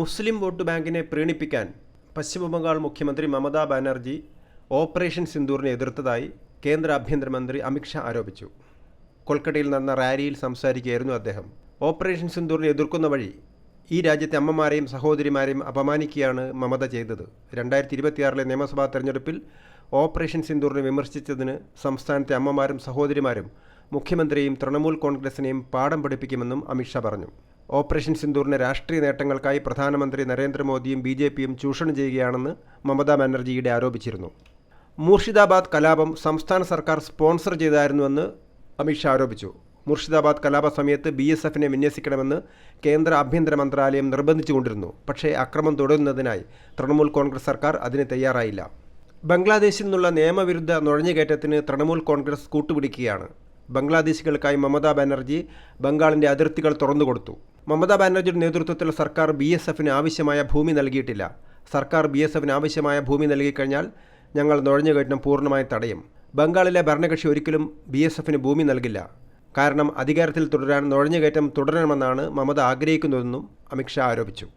മുസ്ലിം vote ബാങ്കിനെ പ്രീണിപ്പിക്കാൻ പശ്ചിമബംഗാൾ മുഖ്യമന്ത്രി മമതാ ബാനർജി ഓപ്പറേഷൻ സിന്ദൂറിനെ എതിർത്തതായി കേന്ദ്ര ആഭ്യന്തരമന്ത്രി അമിത്ഷാ ആരോപിച്ചു. കൊൽക്കട്ടയിൽ നടന്ന റാലിയിൽ സംസാരിക്കുകയായിരുന്നു അദ്ദേഹം. ഓപ്പറേഷൻ സിന്ദൂറിനെ എതിർക്കുന്ന വഴി ഈ രാജ്യത്തെ അമ്മമാരെയും സഹോദരിമാരെയും അപമാനിക്കുകയാണ് മമത ചെയ്തത്. രണ്ടായിരത്തി ഇരുപത്തിയാറിലെ നിയമസഭാ തെരഞ്ഞെടുപ്പിൽ ഓപ്പറേഷൻ സിന്ദൂറിനെ വിമർശിച്ചതിന് സംസ്ഥാനത്തെ അമ്മമാരും സഹോദരിമാരും മുഖ്യമന്ത്രിയെയും തൃണമൂൽ കോൺഗ്രസിനെയും പാഠം പഠിപ്പിക്കുമെന്നും അമിത്ഷാ പറഞ്ഞു. ഓപ്പറേഷൻ സിന്ദൂറിനെ രാഷ്ട്രീയ നേട്ടങ്ങൾക്കായി പ്രധാനമന്ത്രി നരേന്ദ്രമോദിയും ബി ജെ പിയും ചൂഷണം ചെയ്യുകയാണെന്ന് മമതാ ബാനർജിയുടെ ആരോപിച്ചിരുന്നു. മൂർഷിദാബാദ് കലാപം സംസ്ഥാന സർക്കാർ സ്പോൺസർ ചെയ്തായിരുന്നുവെന്ന് അമിത്ഷാ ആരോപിച്ചു. മുർഷിദാബാദ് കലാപ സമയത്ത് ബി എസ് എഫിനെ വിന്യസിക്കണമെന്ന് കേന്ദ്ര ആഭ്യന്തര മന്ത്രാലയം നിർബന്ധിച്ചുകൊണ്ടിരുന്നു. പക്ഷേ അക്രമം തുടരുന്നതിനായി തൃണമൂൽ കോൺഗ്രസ് സർക്കാർ അതിന് തയ്യാറായില്ല. ബംഗ്ലാദേശിൽ നിന്നുള്ള നിയമവിരുദ്ധ നുഴഞ്ഞുകയറ്റത്തിന് തൃണമൂൽ കോൺഗ്രസ് കൂട്ടുപിടിക്കുകയാണ്. ബംഗ്ലാദേശികൾക്കായി മമതാ ബാനർജി ബംഗാളിന്റെ അതിർത്തികൾ തുറന്നുകൊടുത്തു. മമതാ ബാനർജിയുടെ നേതൃത്വത്തിലുള്ള സർക്കാർ ബി എസ് എഫിന് ആവശ്യമായ ഭൂമി നൽകിയിട്ടില്ല. സർക്കാർ ബി എസ് എഫിന് ആവശ്യമായ ഭൂമി നൽകിക്കഴിഞ്ഞാൽ ഞങ്ങൾ നുഴഞ്ഞുകയറ്റം പൂർണമായി തടയും. ബംഗാളിലെ ഭരണകക്ഷി ഒരിക്കലും ബി എസ് എഫിന് ഭൂമി നൽകില്ല. കാരണം അധികാരത്തിൽ തുടരാൻ നുഴഞ്ഞുകയറ്റം തുടരണമെന്നാണ് മമത ആഗ്രഹിക്കുന്നതെന്നും അമിത്ഷാ ആരോപിച്ചു.